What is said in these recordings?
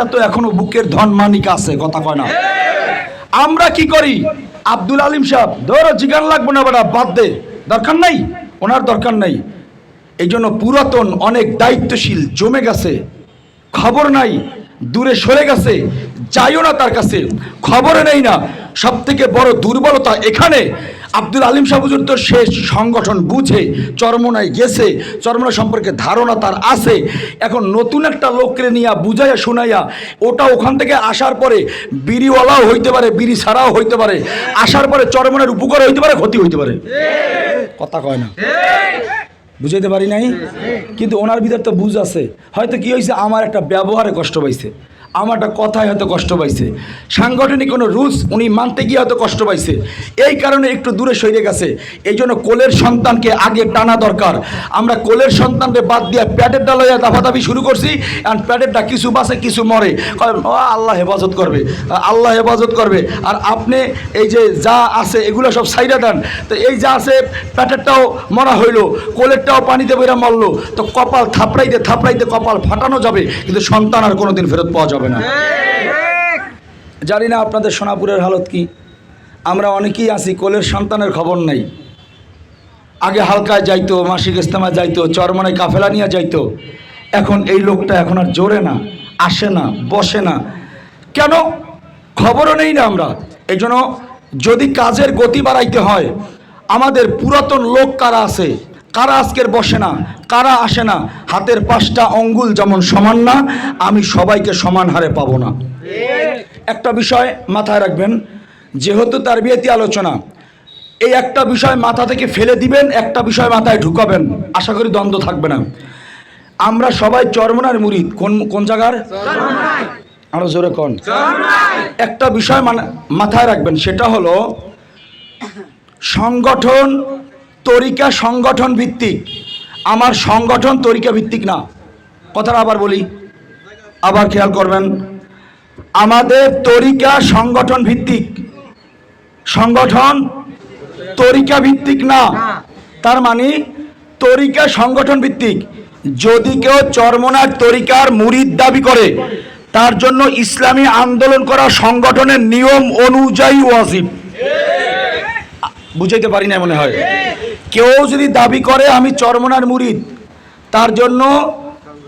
একটা তো এখনও বুকের ধন মানিক আছে, কথা কয় না। আমরা কি করি? আব্দুল আলিম সাহেব, ধরো জিগান লাগবো না বেটা, বাদ দে। দরকার নাই? ওনার দরকার নাই। এই জন্য পুরাতন, অনেক দায়িত্বশীল, জমে গেছে। খবর নাই, দূরে সরে গেছে। যাইও না তার কাছে। খবরে নেই না। সব থেকে বড় দুর্বলতা এখানে। আব্দুল আলিম সাহুজুর তো শেষ সংগঠন বুঝে, চরমনায় গেছে চরমনা সম্পর্কে ধারণা তার আছে। এখন নতুন একটা লোককে নিয়ে বুঝাইয়া শুনাইয়া ওটা ওখান থেকে আসার পরে বিড়িওয়ালাও হইতে পারে, বিড়ি ছাড়াও হইতে পারে, আসার পরে চরমনের উপকার হইতে পারে, ক্ষতি হইতে পারে। কথা কয় না। বুঝাইতে পারি নাই? কিন্তু ওনার ভিতর তো বুঝ আছে। হয়তো কি হয়েছে আমার একটা ব্যবহারে কষ্ট পাইছে। আমার একটা কথায় হয়তো কষ্ট পাইছে। সাংগঠনিক কোনো রুলস উনি মানতে গিয়ে হয়তো কষ্ট পাইছে। এই কারণে একটু দূরে সরে গেছে। এই জন্য কোলের সন্তানকে আগে টানা দরকার। আমরা কোলের সন্তানকে বাদ দিয়ে প্যাটের ডাল হয়ে দাফাদাফি শুরু করছি আর প্যাটেরটা কিছু বাসে কিছু মরে। আল্লাহ হেফাজত করবে। আল্লাহ হেফাজত করবে। আর আপনি এই যে যা আছে এগুলো সব সাইডা দেন। তো এই যা আছে প্যাটেরটাও মরা হইল, কোলেরটাও পানিতে বেরা মরলো। তো কপাল থাপড়াইতে থাপড়াইতে কপাল ফাটানো যাবে। কিন্তু সন্তান আর কোনোদিন ফেরত পাওয়া যাবে না। জানি না আপনাদের সোনাপুরের হালত কি। আমরা অনেকেই আছি, কোলের সন্তানের খবর নাই। আগে হালকায় যাইতো, মাসিক ইস্তেমা যাইতো চরমনে কাফেলা নিয়ে যাইতো। এখন এই লোকটা এখন আর জোরে না, আসে না, বসে না। কেন? খবরও নেই না আমরা। এই যদি কাজের গতি বাড়াইতে হয়, আমাদের পুরাতন লোক কারা আছে? কারা আজকের বসে না, কারা আসে না, হাতের পাঁচটা অঙ্গুল যেমন সমান না, আমি সবাইকে সমান হারে পাবো না। একটা বিষয় মাথায় রাখবেন, যেহেতু তার বিয়েতে আলোচনা, এই একটা বিষয় মাথা থেকে ফেলে দিবেন, একটা বিষয় মাথায় ঢুকাবেন, আশা করি দ্বন্দ্ব থাকবে না। আমরা সবাই চরমনার মুরিদ, কোন কোন জায়গার? আরও জোরে কোন। একটা বিষয় মানে মাথায় রাখবেন, সেটা হলো সংগঠন তরিকা সংগঠন ভিত্তিক। আমার সংগঠন তরিকা ভিত্তিক না। কথাটা আবার বলি। আবার খেয়াল করবেন। আমাদের তরিকা সংগঠন ভিত্তিক। সংগঠন তরিকা ভিত্তিক না। তার মানে তরিকা সংগঠন ভিত্তিক। যদি কেউ চরমনার তরিকার মুরিদ দাবি করে, তার জন্য ইসলামী আন্দোলন করা সংগঠনের নিয়ম অনুযায়ী ওয়াজিব। বুঝাইতে পারি না মনে হয়। কেউ যদি দাবি করে আমি চরমনার মুরিদ তার জন্য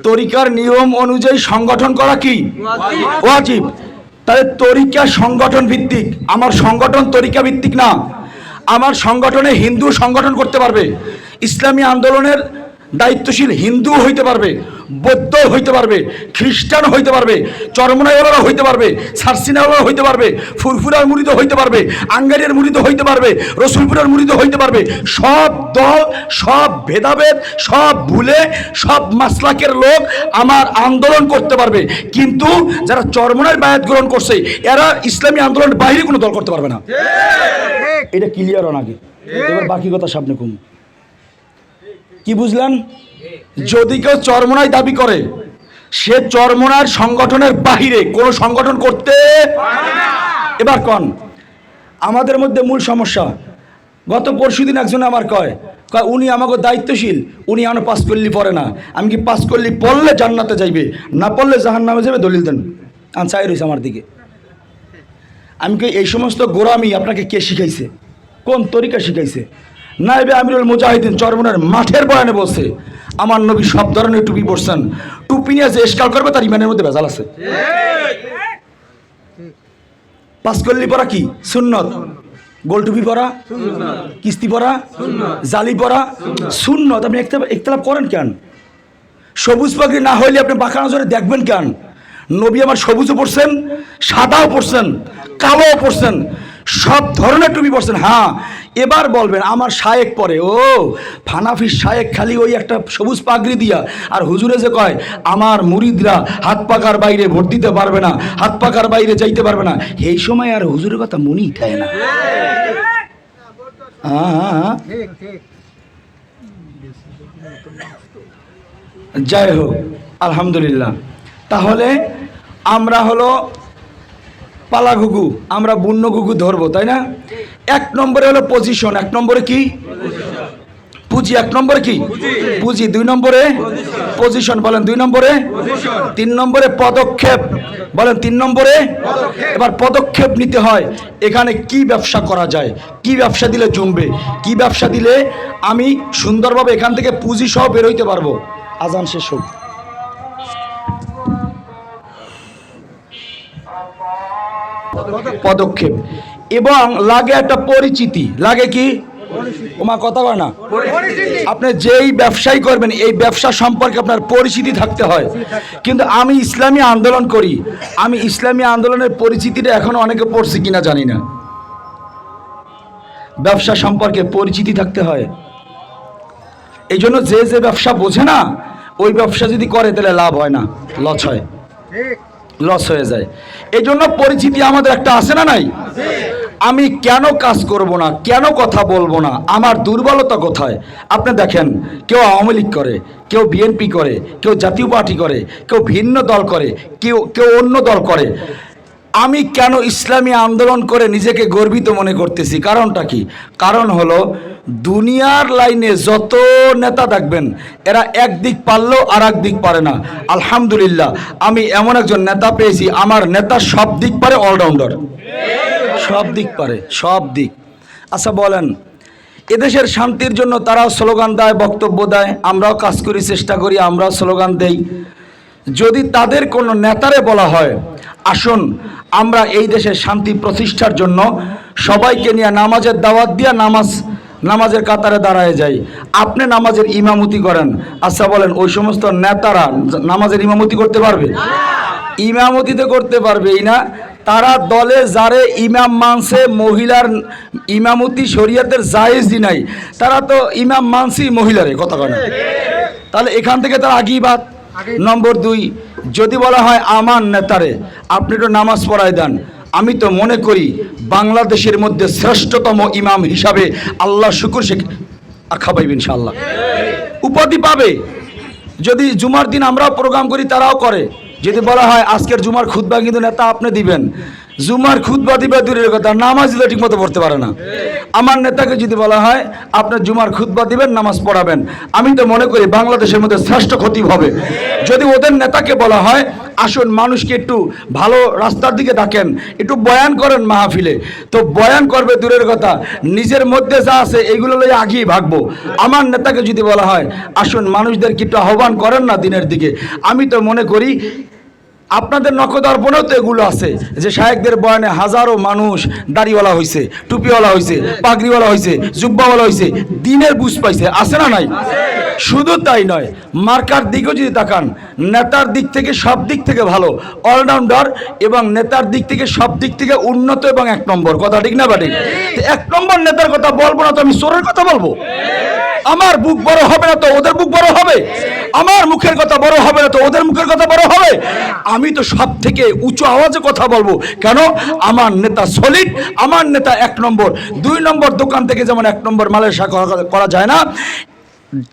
তরিকার নিয়ম অনুযায়ী সংগঠন করা কি? ওয়াজিব। তাহলে তরিকা সংগঠন ভিত্তিক। আমার সংগঠন তরিকা ভিত্তিক না। আমার সংগঠনে হিন্দু সংগঠন করতে পারবে। ইসলামী আন্দোলনের দায়িত্বশীল হিন্দু হইতে পারবে। বৌদ্ধ হইতে পারবে, খ্রিস্টান হইতে পারবে, চরমনাইওয়ালারা হইতে পারবে সারসিনাওয়ালা হইতে পারবে, ফুরফুরার মুড়িদ হইতে পারবে, আঙ্গারিয়ার মুড়িদ হইতে পারবে, রসুলপুরের মুড়িদ হইতে পারবে, সব দল, সব ভেদাভেদ, সব ভুলে, সব মাসলাকের লোক আমার আন্দোলন করতে পারবে। কিন্তু যারা চরমনার বায়াত গ্রহণ করছে, এরা ইসলামী আন্দোলনের বাইরে কোনো দল করতে পারবে না। এটা ক্লিয়ার হন আগে। এবার বাকি কথা সামনে কম। কি বুঝলেন? যদি কেউ চরমনায় দাবি করে, সে চরমনার সংগঠনের বাহিরে কোনো সংগঠন করতে এবার কন, আমাদের মধ্যে মূল সমস্যা, গত পরশুদিন একজন আমার কয় কয়, উনি আমাকে দায়িত্বশীল, উনি আনো পাস করলি পড়ে না, আমি কি পাস করলি পড়লে জান্নাতে যাইবে, না পড়লে জাহান নামে যাবে দলিল দেন। আন চাই রয়েছে আমার দিকে। আমি কি এই সমস্ত গোরামি আপনাকে কে শিখাইছে? কোন তরিকা শিখাইছে? নাইবে আমিরুল মুজাহিদিন চরমনের মাঠের বয়ানে বসে আমার নবী সব ধরনের টুপি পরছেন। টুপি নিয়ে যে এসকাল করবে, তার ইমানের মধ্যে ভেজাল আছে। পাঁচকল্লি পরা কি? সুন্নত। গোল টুপি পরা? কিস্তি পরা? জালি পরা? সুন্নত। আপনি একতলাপ করেন কেন? সবুজ পাখি না হইলে আপনি বাঁকা নজরে দেখবেন কেন? নবী আমার সবুজও পড়ছেন সাদাও পড়ছেন কালোও পড়ছেন সব ধরনের টুপি পড়ছেন হ্যাঁ এবার বলবেন, আমার শায়েক পরে। ও ফানাফি শায়েক খালি ওই একটা সবুজ পাগড়ি দিয়া। আর হুজুরে যে কয়, আমার মুরিদরা হাত পাকার বাইরে ভোট দিতে পারবে না, হাত পাকার বাইরে যাইতে পারবে না। এই সময় আর হুজুরের কথা মনেই থাকে না। যাই হোক, আলহামদুলিল্লাহ। তাহলে আমরা হলো পালা ঘুঘু, আমরা বুন্ন ঘুঘু ধরবো, তাই না? এক নম্বরে হলো পজিশন এক নম্বরে কি? পুঁজি, এক নম্বরে কি? পুঁজি। দুই নম্বরে? পজিশন বলেন দুই নম্বরে? তিন নম্বরে পদক্ষেপ, বলেন তিন নম্বরে? এবার পদক্ষেপ নিতে হয়, এখানে কি ব্যবসা করা যায়? কি ব্যবসা দিলে জমবে? কি ব্যবসা দিলে আমি সুন্দরভাবে এখান থেকে পুঁজি সহ বেরোইতে পারব? আজান শেষ হোক। পদক্ষেপ। এবং লাগে একটা পরিচিতি। লাগে কি? ওমা কথা বলে না। আপনি যেই ব্যবসায়ী করবেন এই ব্যবসা সম্পর্কে আপনার পরিচিতি থাকতে হয়। কিন্তু আমি ইসলামী আন্দোলন করি। আমি ইসলামী আন্দোলনের পরিচিতিটা এখনও অনেকে পড়ছি কিনা জানি না। ব্যবসা সম্পর্কে পরিচিতি থাকতে হয়। এই জন্য যে যে ব্যবসা বোঝে না ওই ব্যবসা যদি করে তাহলে লাভ হয় না লস হয়। লস হয়ে যায়। এই জন্য পরিচিতি আমাদের একটা আসে না নাই? আমি কেন কাজ করব না? কেন কথা বলব না? আমার দুর্বলতা কোথায়? আপনি দেখেন, কেউ আওয়ামী লীগ করে, কেউ বিএনপি করে, কেউ জাতীয় পার্টি করে, কেউ ভিন্ন দল করে, কেউ কেউ অন্য দল করে। আমি কেন ইসলামী আন্দোলন করে নিজেকে গর্বিত মনে করতেছি? কারণটা কি? কারণ হলো, দুনিয়ার লাইনে যত নেতা দেখবেন এরা একদিক পারলেও আর দিক পারে না। আলহামদুলিল্লাহ, আমি এমন একজন নেতা পেয়েছি, আমার নেতা সব দিক পারে অলরাউন্ডার সব দিক পারে, সব দিক। আচ্ছা বলেন, এদেশের শান্তির জন্য তারাও স্লোগান দেয়, বক্তব্য দেয়, আমরাও কাজ করি, চেষ্টা করি, আমরাও স্লোগান দেই। যদি তাদের কোনো নেতারে বলা হয় আসুন, আমরা এই দেশের শান্তি প্রতিষ্ঠার জন্য সবাইকে নিয়ে নামাজের দাওয়াত দিয়ে নামাজ, নামাজের কাতারে দাঁড়ায় যাই। আপনি নামাজের ইমামতি করেন। আচ্ছা বলেন, ওই সমস্ত নেতারা নামাজের ইমামতি করতে পারবে? ইমামতি তো করতে পারবেই না। তারা দলে যারে ইমাম মানছে, মহিলার ইমামতি শরিয়াতের জায়েজই নাই। তারা তো ইমাম মানছি মহিলারে, কথা কয় তাহলে এখান থেকে তারা আগেই বাদ। নম্বর দুই, যদি বলা হয় আমার নেতারে, আপনি একটু নামাজ পড়ায় দেন। আমি তো মনে করি বাংলাদেশের মধ্যে শ্রেষ্ঠতম ইমাম হিসাবে আল্লাহ শুকুর শেখ আখা পাইবেন ইনশাআল্লাহ। উপাধি পাবে। যদি জুমার দিন আমরাও প্রোগ্রাম করি, তারাও করে। যদি বলা হয় আজকের জুমার খুদ্া কিন্তু নেতা আপনি দিবেন। জুমার খুতবা দিবে দূরের কথা, নামাজ দিলে ঠিক মতো পড়তে পারে না। আমার নেতাকে যদি বলা হয় আপনার জুমার খুতবা দিবেন, নামাজ পড়াবেন। আমি তো মনে করি বাংলাদেশের মধ্যে শ্রেষ্ঠ ক্ষতি হবে। যদি ওদের নেতাকে বলা হয়, আসুন, মানুষকে একটু ভালো রাস্তার দিকে ডাকেন, একটু বয়ান করেন মাহফিলে। তো বয়ান করবে দূরের কথা, নিজের মধ্যে যা আছে এইগুলো লই আগিয়ে ভাগবো। আমার নেতাকে যদি বলা হয়, আসুন, মানুষদেরকে একটু আহ্বান করেন না দিনের দিকে। আমি তো মনে করি আপনাদের নকদর্পণেও তো এগুলো আছে। যে শায়েকদের বয়ানে হাজারো মানুষ দাড়িওয়ালা হয়েছে টুপিওয়ালা হয়েছে পাগড়িওয়ালা হয়েছে জুব্বাওয়ালা হয়েছে দিনের বুঝ পাইছে। আছে না নাই? শুধু তাই নয়, মার্কার দিকেও যদি তাকান, নেতার দিক থেকে সব দিক থেকে ভালো, অলরাউন্ডার এবং নেতার দিক থেকে সব দিক থেকে উন্নত এবং এক নম্বর। কথা ঠিক না বাটি এক নম্বর নেতার কথা বলব না তো আমি চোরের কথা বলব? আমার বুক বড় হবে না তো ওদের বুক বড় হবে? আমার মুখের কথা বড় হবে না তো ওদের মুখের কথা বড় হবে? আমি তো সব থেকে উঁচু আওয়াজে কথা বলব। কেন? আমার নেতা সলিড আমার নেতা এক নম্বর। দুই নম্বর দোকান থেকে যেমন এক নম্বর মালের করা যায় না,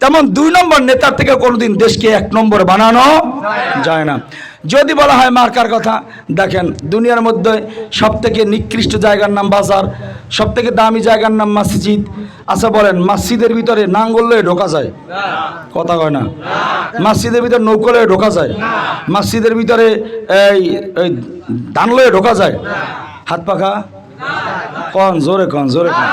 তেমন দুই নম্বর নেতার থেকে কোনোদিন দেশকে এক নম্বর বানানো যায় না। যদি বলা হয় মার্কার কথা, দেখেন দুনিয়ার মধ্যে সব থেকে নিকৃষ্ট জায়গার নাম বাজার সব থেকে দামি জায়গার নাম মসজিদ। আচ্ছা বলেন, মসজিদের ভিতরে নাঙ্গল ঢোকা যায়? কথা কয় না। মসজিদের ভিতরে নৌকো লয়ে ঢোকা যায়? মসজিদের ভিতরে এই এই ধান লয়ে ঢোকা যায়? হাত পাখা? কন, জোরে কন জোরে কন।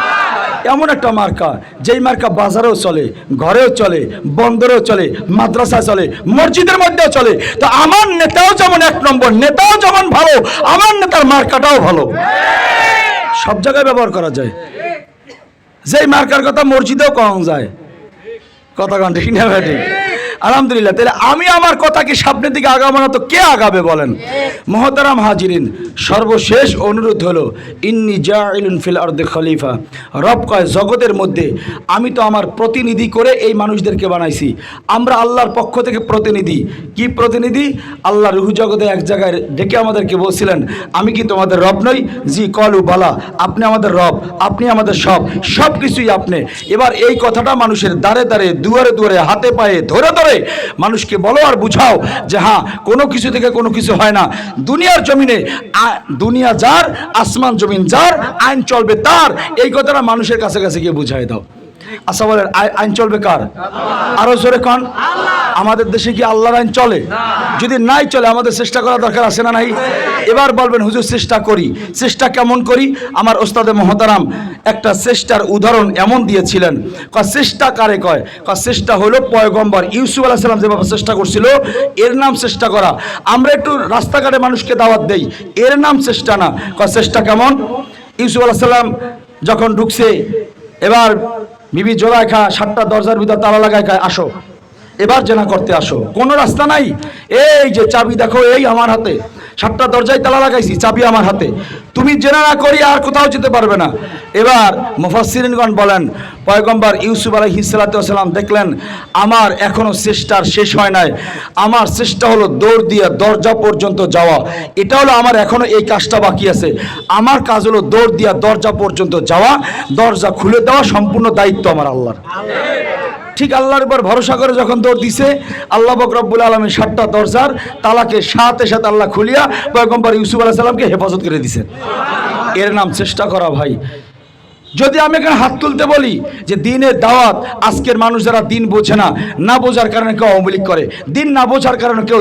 এমন একটা মার্কা, যেই মার্কা বাজারেও চলে, ঘরেও চলে, বন্দরেও চলে মাদ্রাসা চলে, মসজিদের মধ্যেও চলে। তো আমার নেতাও যেমন এক নম্বর, নেতাও যেমন ভালো, আমার নেতার মার্কাটাও ভালো। সব জায়গায় ব্যবহার করা যায়। যেই মার্কার কথা মসজিদেও কম যায়। কথা কন ঠিক? আলহামদুলিল্লাহ, তাহলে আমি আমার কথাকে সামনের দিকে আগাবো না তো কে আগাবে বলেন? মহতারাম হাজিরিন, সর্বশেষ অনুরোধ হলো, ইন্নি জাইলুন ফিল আর্দে খলিফা। রব কয়, জগতের মধ্যে আমি তো আমার প্রতিনিধি করে এই মানুষদেরকে বানাইছি। আমরা আল্লাহর পক্ষ থেকে প্রতিনিধি। কি প্রতিনিধি? আল্লাহ রুহু জগতে এক জায়গায় ডেকে আমাদেরকে বলছিলেন, আমি কি তোমাদের রব নই? জি, কলু, বালা, আপনি আমাদের রব, আপনি আমাদের সব সব কিছুই আপনি। এবার এই কথাটা মানুষের দ্বারে দ্বারে দুয়ারে দুয়ারে, হাতে পায়ে, ধরে ধরে মানুষকে বলো আর বুঝাও যে হ্যাঁ কোনো কিছু থেকে কোনো কিছু হয় না। দুনিয়ার জমিনে দুনিয়া যার, আসমান জমিন যার, আইন চলবে তার, এই কথাটা মানুষের কাছে কাছে গিয়ে বুঝাই দাও। আচ্ছা বলেন আই- আইন চলবে কার? আরও জোরে কন। আমাদের দেশে কি আল্লাহর আইন চলে? যদি নাই চলে, আমাদের চেষ্টা করা দরকার আছে না নাই? এবার বলবেন, হুজুর, চেষ্টা করি। চেষ্টা কেমন করি? আমার ওস্তাদে মহতারাম একটা চেষ্টার উদাহরণ এমন দিয়েছিলেন। ক চেষ্টা কারে কয়? ক চেষ্টা হলো পয়গম্বর ইউসুফ আলাহ সাল্লাম যেভাবে চেষ্টা করছিল, এর নাম চেষ্টা করা। আমরা একটু রাস্তাঘাটে মানুষকে দাওয়াত দেই, এর নাম চেষ্টা না। ক চেষ্টা কেমন? ইউসুফ আলাহ সাল্লাম যখন ঢুকছে, এবার বিবি জোড়ায় খা সাতটা দরজার ভিতর তালা লাগায় খায় আসো। এবার জেনা করতে আসো। কোনো রাস্তা নাই? এই যে চাবি দেখো, এই আমার হাতে। সাতটা দরজায় তালা লাগাইছি, চাবি আমার হাতে। তুমি জেনা না করি আর কোথাও যেতে পারবে না। এবার মুফাসসিরিনগণ বলেন, পয়গম্বর ইউসুফ আলাইহিসসালাম দেখলেন, আমার এখনও চেষ্টার শেষ হয় নাই। আমার চেষ্টা হলো দৌড় দিয়ে দরজা পর্যন্ত যাওয়া। এটা হলো আমার এখনও এই কাজটা বাকি আছে। আমার কাজ হলো দৌড় দিয়া দরজা পর্যন্ত যাওয়া। দরজা খুলে দেওয়া সম্পূর্ণ দায়িত্ব আমার আল্লাহর। ঠিক আল্লাহর উপর ভরসা করে যখন দৌড় দিছে, আল্লাহ বকরবুল আলমের সাতটা দরজার তালাকে সাথে সাথে আল্লাহ খুলিয়া পয়গম্বর ইউসুফ আলাহ সাল্লামকে হেফাজত করে দিছে এর নাম চেষ্টা করা ভাই। যদি আমি এখানে হাত তুলতে বলি যে দিনের দাওয়াত, আজকের মানুষ যারা দিন বোঝে না না বোঝার কারণে কেউ আওয়ামী লীগ করে, দিন না বোঝার কারণে কেউ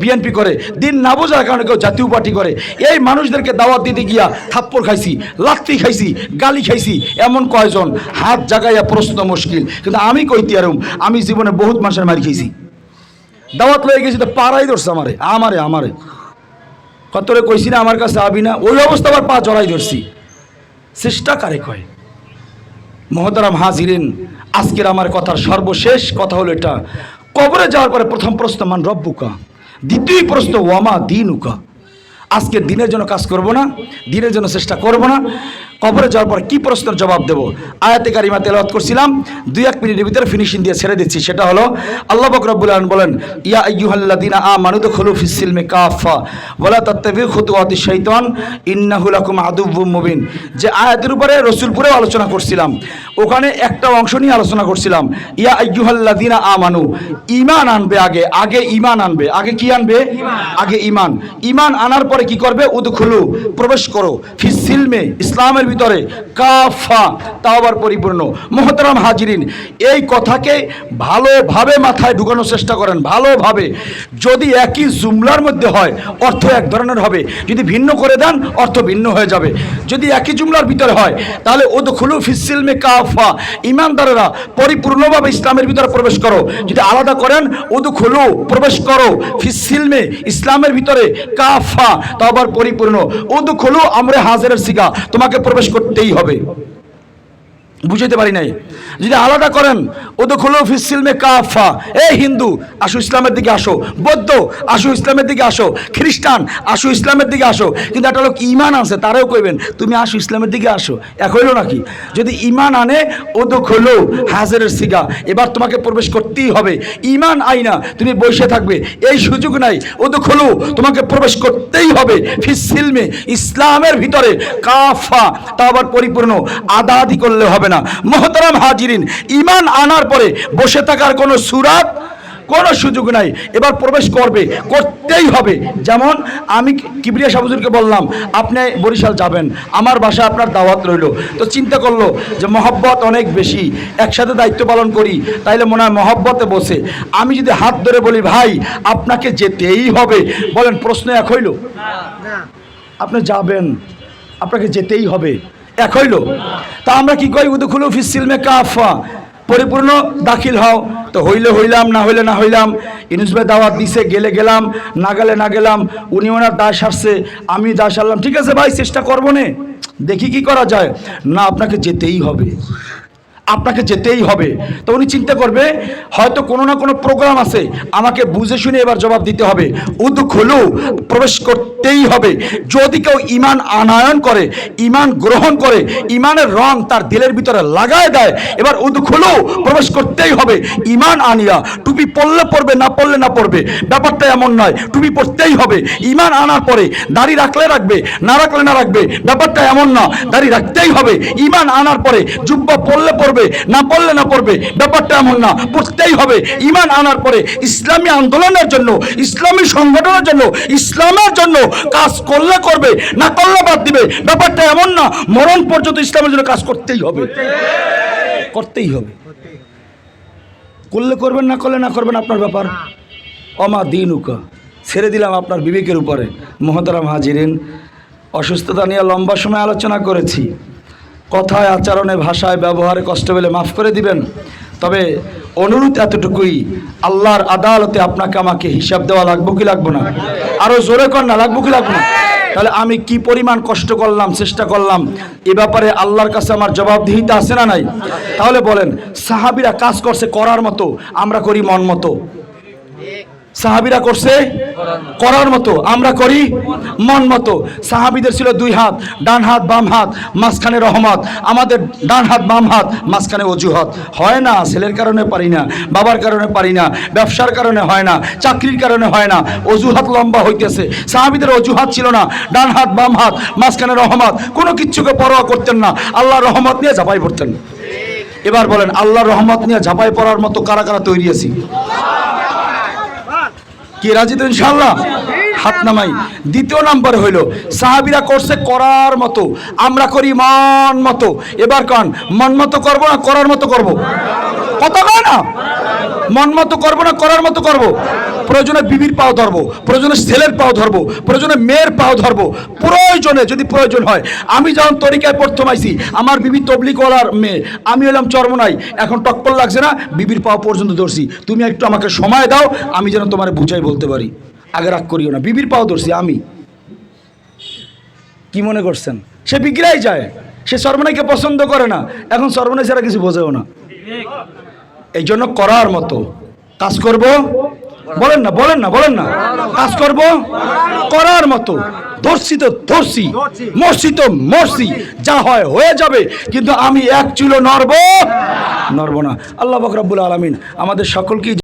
বিএনপি করে, দিন না বোঝার কারণে কেউ জাতীয় পার্টি করে, এই মানুষদেরকে দাওয়াত দিতে গিয়া থাপ্পড় খাইছি, লাত্তি খাইছি, গালি খাইছি, এমন কয়জন? হাত জাগাইয়া প্রশ্ন মুশকিল। কিন্তু আমি কইতে আরুম আমি জীবনে বহুত মানুষের মারি খাইছি। দাওয়াত লয়ে গেছি তো পাড়াই ধরছে আমারে আমারে আমারে। কতরে কইছি না আমার কাছে আবি না? ওই অবস্থা আবার পা জড়াই ধরছি। চেষ্টা কারে কয়? মহতারাম হাজিরিন আজকের আমার কথার সর্বশেষ কথা হলো এটা। কবরে যাওয়ার পরে প্রথম প্রশ্ন, মান রব্বুকা? দ্বিতীয় প্রশ্ন ওয়ামা দিন উকা আজকে দিনের জন্য কাজ করব না, দিনের জন্য চেষ্টা করব না। কবরে যাওয়ার পর কি প্রশ্নের জবাব দেব? আয়াতে কারিমা তেলাওয়াত করছিলাম, দুই এক মিনিটের ভিতরে ফিনিশিং দিয়ে ছেড়ে দিচ্ছি। সেটা হলো, আল্লাহ বকর রব্বুল আলামিন বলেন, ইয়া আইয়ুহাল্লাযিনা আমানু দুখুলু ফিস সিলমি কাফা ওয়ালা তাত্তাবিউ খুতুওয়াতিশ শাইতান, ইন্নাহু লাকুম আদুউম মুবিন। যে আয়াতের উপরে রসুলপুরেও আলোচনা করছিলাম, ওখানে একটা অংশ নিয়ে আলোচনা করছিলাম, ইয়া আইয়ুহাল্লাযিনা আমানু ইমান আনবে আগে আগে ইমান আনবে। আগে কি আনবে? আগে ইমান ইমান আনার পরে কি করবে? উদখুলু, প্রবেশ করো। ফিস সিলমে ইসলামের ভিতরে। কাফা, তাও আবার পরিপূর্ণ। মোহতারাম হাজিরিন, এই কথাকে ভালোভাবে মাথায় ঢুকানোর চেষ্টা করেন, ভালোভাবে। যদি একই জুমলার মধ্যে হয়, অর্থ এক ধরনের হবে। যদি ভিন্ন করে দেন, অর্থ ভিন্ন হয়ে যাবে। যদি একই জুমলার ভিতরে হয়, তাহলে ওদ খুলু ফিসিলমে কাফা। ইমানদারেরা পরিপূর্ণভাবে ইসলামের ভিতরে প্রবেশ করো। যদি আলাদা করেন ওদু খুলু প্রবেশ করো। ফিসিলমে ইসলামের ভিতরে কাফা তা আবার পরিপূর্ণ। ওদু খুলু আমরা হাজারের সিগা তোমাকে প্রবেশ করতেই হবে। বুঝাইতে পারি নাই। যদি আলাদা করেন ও তো খুলো ফিসিলমে কাফা এ হিন্দু, আসো ইসলামের দিকে আসো। বৌদ্ধ, আসো ইসলামের দিকে আসো। খ্রিস্টান, আসো ইসলামের দিকে আসো। কিন্তু একটা লোক ইমান আছে তারাও কইবেন, তুমি আসো ইসলামের দিকে আসো। এক হইল নাকি? যদি ইমান আনে ও তো খোলো হাজারের সিগা। এবার তোমাকে প্রবেশ করতেই হবে। ইমান আইনা তুমি বসে থাকবে। এই সুযোগ নাই। ও তো খোলো তোমাকে প্রবেশ করতেই হবে। ফিসিলমে ইসলামের ভিতরে কাফা তা আবার পরিপূর্ণ। আদা আদি করলে হবে না। মহতারাম হাজিরিন ইমান আনার পরে বসে থাকার কোনো সুরাত কোনো সুযোগ নাই। এবার প্রবেশ করবে করতেই হবে। যেমন আমি কিবরিয়া সাবুজুরকে বললাম আপনি বরিশাল যাবেন আমার বাসায় আপনার দাওয়াত রইল। তো চিন্তা করল যে মহব্বত অনেক বেশি। একসাথে দায়িত্ব পালন করি তাইলে মনে হয় মহব্বতে বসে। আমি যদি হাত ধরে বলি ভাই আপনাকে যেতেই হবে। বলেন প্রশ্ন এক হইল? আপনি যাবেন আপনাকে যেতেই হবে। এক হইল। তা আমরা কি কই উদুখুলু ফিসিলমে কাফা, পরিপূর্ণ দাখিল হও। তো হইলে হইলাম, না হইলে না হইলাম ইনুসবে দাওয়াত দিছে, গেলে গেলাম, না গেলে না গেলাম, উনি ওনার দাস আসছে আমি দাস আনলাম ঠিক আছে ভাই, চেষ্টা করব নে। দেখি কি করা যায়। না, আপনাকে যেতেই হবে। আপনাকে যেতেই হবে। তো উনি চিন্তা করবে, হয়তো কোনো না কোনো প্রোগ্রাম আছে, আমাকে বুঝে শুনে এবার জবাব দিতে হবে। উদ খুলু, প্রবেশ করতেই হবে। যদি কেউ ইমান আনায়ন করে, ইমান গ্রহণ করে, ইমানের রং তার দিলের ভিতরে লাগায় দেয়, এবার উদ খুলু, প্রবেশ করতেই হবে। ইমান আনিয়া, টুপি পড়লে পড়বে না পড়লে না পড়বে ব্যাপারটা এমন নয়, টুপি পড়তেই হবে। ইমান আনার পরে দাড়ি রাখলে রাখবে, না রাখলে না রাখবে, ব্যাপারটা এমন না, দাড়ি রাখতেই হবে। ইমান আনার পরে জুব্বা পড়লে পড়বে না পড়লে না পড়বে, ব্যাপারটা এমন না। পড়তেই হবে। ইমান আনার পরে ইসলামী আন্দোলনের জন্য, ইসলামী সংগঠনের জন্য, ইসলামের জন্য কাজ করলে করবে, না করলে বাদ দিবে। ব্যাপারটা এমন না, মরণ পর্যন্ত ইসলামের জন্য কাজ করতেই হবে। করতেই হবে। করলে করবেন, না করলে না করবেন, আপনার ব্যাপার। অমা দিন উকা ছেড়ে দিলাম আপনার বিবেকের উপরে। মহতারাম হাজিরেন, অসুস্থতা নিয়ে লম্বা সময় আলোচনা করেছি। কথায়, আচরণে, ভাষায়, ব্যবহারে কষ্ট পেলে মাফ করে দিবেন। তবে অনুরোধ এতটুকুই, আল্লাহর আদালতে আপনাকে আমাকে হিসাব দেওয়া লাগবো কি লাগবো না? আরও জোরে কর না, লাগবো কি লাগবো না? তাহলে আমি কি পরিমাণ কষ্ট করলাম, চেষ্টা করলাম? এ ব্যাপারে আল্লাহর কাছে আমার জবাবদিহিতা আছে না নাই? তাহলে বলেন, সাহাবিরা কাজ করছে করার মতো, আমরা করি মন মতো। সাহাবিরা করছে করার মতো, আমরা করি মন মতো। সাহাবিদের ছিল দুই হাত, ডান হাত, বাম হাত, মাঝখানে রহমত। আমাদের ডান হাত, বাম হাত, মাঝখানে অজুহাত। হয় না, ছেলের কারণে পারি না, বাবার কারণে পারি না, ব্যবসার কারণে হয় না, চাকরির কারণে হয় না, অজুহাত লম্বা হইতেছে। সাহাবিদের অজুহাত ছিল না, ডান হাত, বাম হাত, মাঝখানে রহমত। কোনো কিচ্ছুকে পরোয়া করতেন না আল্লাহ রহমত নিয়ে ঝাঁপাই পড়তেন। এবার বলেন, আল্লাহর রহমত নিয়ে ঝাঁপাই পড়ার মতো কারা কারা তৈরি আছি? কি রাজি তো ইনশাল্লাহ হাত নামাই। দ্বিতীয় নাম্বার হইল সাহাবিরা করছে করার মতো আমরা করি মন মতো। এবার কন মন মতো করব না করার মতো করব? কত কয় না? মন মতো করব না, করার মতো করব। প্রয়োজনে বিবির পাও ধরবো, প্রয়োজনে ছেলের পাও ধরবো, প্রয়োজনে মেয়ের পাও ধরবো। প্রয়োজনে যদি প্রয়োজন হয়, আমি যখন তরিকায় প্রথম আইছি, আমার বিবি তবলিকওয়ালার মেয়ে, আমি হলাম চর্মনাই। এখন টক্কর লাগছে না, বিবির পাও পর্যন্ত ধরছি। তুমি একটু আমাকে সময় দাও, আমি যেন তোমার বুঝাই বলতে পারি। আগে রাগ করিও না, বিবির পাও ধরছি আমি। কি মনে করছেন? সে বিক্রাই যায়, সে সর্বনাইকে পছন্দ করে না। এখন সর্বনাই ছাড়া কিছু বোঝেও না। এই জন্য করার মতো। কাজ করব? বলেন না বলেন না বলেন না। কাজ করব? করার মতো। ধর্ষিত মর্ষিত মর্ষি তো মরছি। যা হয় হয়ে যাবে। কিন্তু আমি এক চুলো নড়ব? নড়ব না। আল্লাহ বকরাবুল আলমিন আমাদের সকলকেই